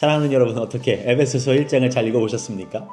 사랑하는 여러분 어떻게 에베소서 1장을 잘 읽어보셨습니까?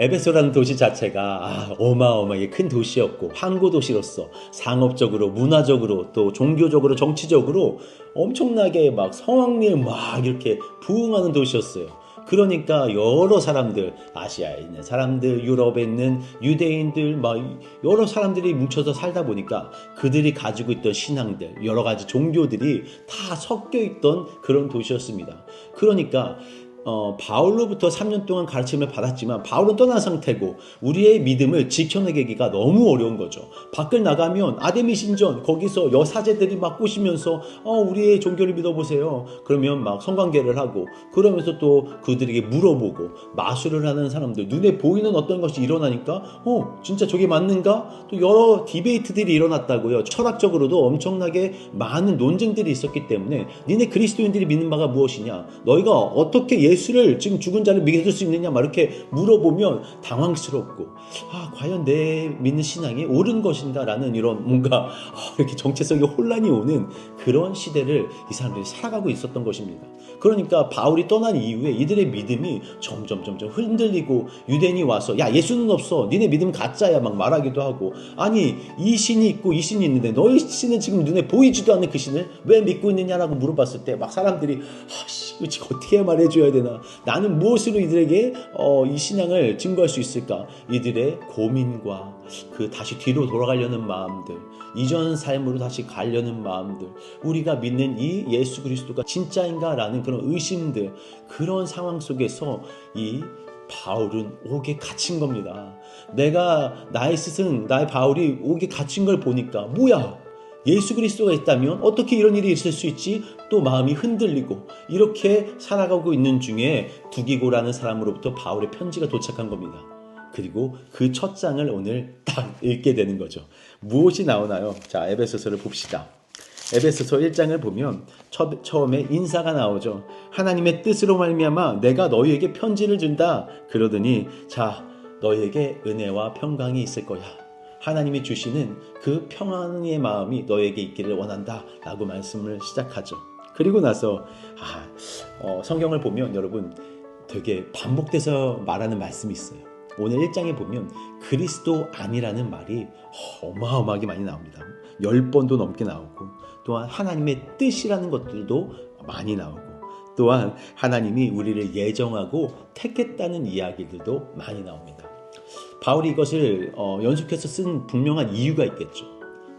에베소라는 도시 자체가 아, 어마어마하게 큰 도시였고 항구 도시로서 상업적으로 문화적으로 또 종교적으로 정치적으로 엄청나게 막 성황리에 막 이렇게 부흥하는 도시였어요. 그러니까 여러 사람들 아시아에 있는 사람들 유럽에 있는 유대인들 막 여러 사람들이 뭉쳐서 살다 보니까 그들이 가지고 있던 신앙들 여러 가지 종교들이 다 섞여 있던 그런 도시였습니다. 그러니까 어, 바울로부터 3년 동안 가르침을 받았지만 바울은 떠난 상태고 우리의 믿음을 지켜내기가 너무 어려운 거죠. 밖을 나가면 아데미 신전 거기서 여사제들이 막 꼬시면서 어, 우리의 종교를 믿어보세요. 그러면 막 성관계를 하고 그러면서 또 그들에게 물어보고 마술을 하는 사람들 눈에 보이는 어떤 것이 일어나니까 어 진짜 저게 맞는가? 또 여러 디베이트들이 일어났다고요. 철학적으로도 엄청나게 많은 논쟁들이 있었기 때문에 니네 그리스도인들이 믿는 바가 무엇이냐? 너희가 어떻게 예 수를 지금 죽은 자를 믿을 수 있느냐? 막 이렇게 물어보면 당황스럽고 아 과연 내 믿는 신앙이 옳은 것인가라는 이런 뭔가 아, 이렇게 정체성의 혼란이 오는 그런 시대를 이 사람들이 살아가고 있었던 것입니다. 그러니까 바울이 떠난 이후에 이들의 믿음이 점점 점점 흔들리고 유대인이 와서 야 예수는 없어 니네 믿음 가짜야 막 말하기도 하고 아니 이 신이 있고 이 신이 있는데 너희 신은 지금 눈에 보이지도 않는 그 신을 왜 믿고 있느냐라고 물어봤을 때 막 사람들이 아씨 어떻게 말해줘야 되나? 나는 무엇으로 이들에게 어, 이 신앙을 증거할 수 있을까? 이들의 고민과 그 다시 뒤로 돌아가려는 마음들 이전 삶으로 다시 가려는 마음들 우리가 믿는 이 예수 그리스도가 진짜인가라는 그런 의심들 그런 상황 속에서 이 바울은 옥에 갇힌 겁니다. 내가 나의 스승 나의 바울이 옥에 갇힌 걸 보니까 뭐야 예수 그리스도가 있다면 어떻게 이런 일이 있을 수 있지? 또 마음이 흔들리고 이렇게 살아가고 있는 중에 두기고라는 사람으로부터 바울의 편지가 도착한 겁니다. 그리고 그 첫 장을 오늘 딱 읽게 되는 거죠. 무엇이 나오나요? 자, 에베소서를 봅시다. 에베소서 1장을 보면 처, 처음에 인사가 나오죠. 하나님의 뜻으로 말미암아 내가 너희에게 편지를 준다. 그러더니 자, 너희에게 은혜와 평강이 있을 거야. 하나님이 주시는 그 평안의 마음이 너에게 있기를 원한다. 라고 말씀을 시작하죠. 그리고 나서 아, 어, 성경을 보면 여러분 되게 반복돼서 말하는 말씀이 있어요. 오늘 1장에 보면 그리스도 아니라는 말이 어마어마하게 많이 나옵니다. 10번도 넘게 나오고 또한 하나님의 뜻이라는 것들도 많이 나오고 또한 하나님이 우리를 예정하고 택했다는 이야기들도 많이 나옵니다. 바울이 이것을 어, 연속해서 쓴 분명한 이유가 있겠죠.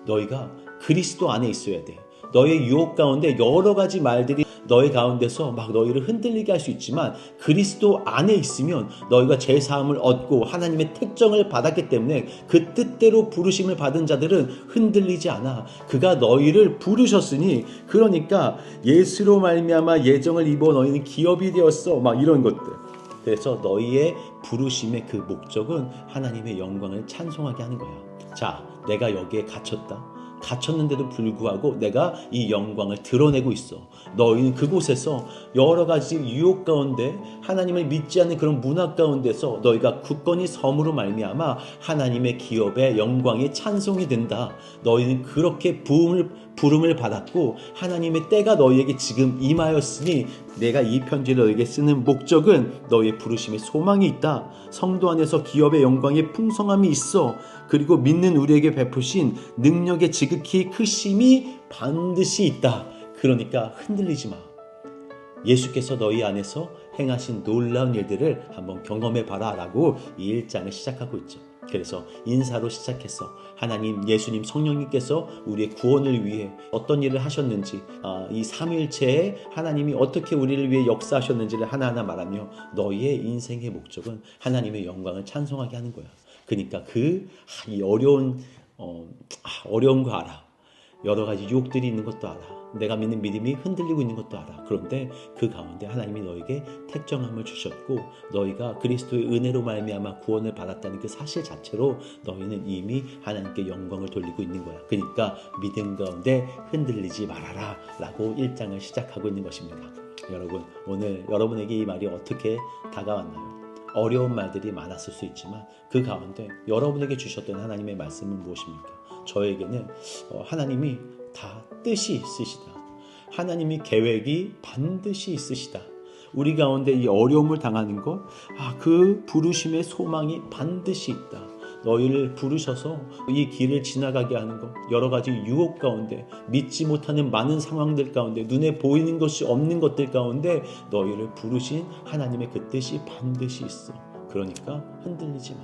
너희가 그리스도 안에 있어야 돼. 너의 유혹 가운데 여러 가지 말들이 너희 가운데서 막 너희를 흔들리게 할 수 있지만 그리스도 안에 있으면 너희가 제 사함을 얻고 하나님의 택정을 받았기 때문에 그 뜻대로 부르심을 받은 자들은 흔들리지 않아. 그가 너희를 부르셨으니 그러니까 예수로 말미암아 예정을 입어 너희는 기업이 되었어. 막 이런 것들. 그래서 너희의 부르심의 그 목적은 하나님의 영광을 찬송하게 하는 거야. 자, 내가 여기에 갇혔다. 갇혔는데도 불구하고 내가 이 영광을 드러내고 있어. 너희는 그곳에서 여러 가지 유혹 가운데 하나님을 믿지 않는 그런 문화 가운데서 너희가 굳건히 섬으로 말미암아 하나님의 기업의 영광이 찬송이 된다. 너희는 그렇게 부음을 부름을 받았고 하나님의 때가 너희에게 지금 임하였으니 내가 이 편지를 너희에게 쓰는 목적은 너희의 부르심에 소망이 있다. 성도 안에서 기업의 영광의 풍성함이 있어. 그리고 믿는 우리에게 베푸신 능력의 지극히 크심이 반드시 있다. 그러니까 흔들리지 마. 예수께서 너희 안에서 행하신 놀라운 일들을 한번 경험해 봐라 라고 이 1장을 시작하고 있죠. 그래서 인사로 시작해서 하나님, 예수님, 성령님께서 우리의 구원을 위해 어떤 일을 하셨는지, 아, 이 삼일체에 하나님이 어떻게 우리를 위해 역사하셨는지를 하나하나 말하며 너희의 인생의 목적은 하나님의 영광을 찬송하게 하는 거야. 그러니까 그이 어려운 어, 아, 어려운 거 알아. 여러 가지 유혹들이 있는 것도 알아. 내가 믿는 믿음이 흔들리고 있는 것도 알아. 그런데 그 가운데 하나님이 너에게 택정함을 주셨고 너희가 그리스도의 은혜로 말미암아 구원을 받았다는 그 사실 자체로 너희는 이미 하나님께 영광을 돌리고 있는 거야. 그러니까 믿음 가운데 흔들리지 말아라라고 1장을 시작하고 있는 것입니다. 여러분 오늘 여러분에게 이 말이 어떻게 다가왔나요? 어려운 말들이 많았을 수 있지만 그 가운데 여러분에게 주셨던 하나님의 말씀은 무엇입니까? 저에게는 어, 하나님이 다 뜻이 있으시다. 하나님이 계획이 반드시 있으시다. 우리 가운데 이 어려움을 당하는 것, 아, 그 부르심의 소망이 반드시 있다. 너희를 부르셔서 이 길을 지나가게 하는 것, 여러 가지 유혹 가운데, 믿지 못하는 많은 상황들 가운데, 눈에 보이는 것이 없는 것들 가운데 너희를 부르신 하나님의 그 뜻이 반드시 있어. 그러니까 흔들리지 마.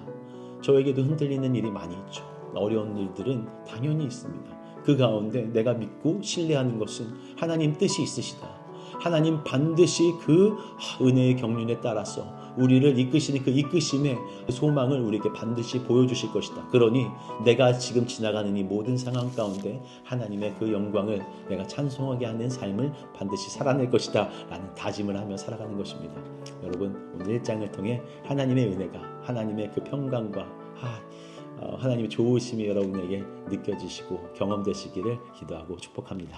저에게도 흔들리는 일이 많이 있죠. 어려운 일들은 당연히 있습니다. 그 가운데 내가 믿고 신뢰하는 것은 하나님 뜻이 있으시다. 하나님 반드시 그 은혜의 경륜에 따라서 우리를 이끄시는 그 이끄심의 소망을 우리에게 반드시 보여주실 것이다. 그러니 내가 지금 지나가는 이 모든 상황 가운데 하나님의 그 영광을 내가 찬송하게 하는 삶을 반드시 살아낼 것이다. 라는 다짐을 하며 살아가는 것입니다. 여러분, 오늘 일장을 통해 하나님의 은혜가, 하나님의 그 평강과 아, 어, 하나님의 좋으심이 여러분에게 느껴지시고 경험되시기를 기도하고 축복합니다.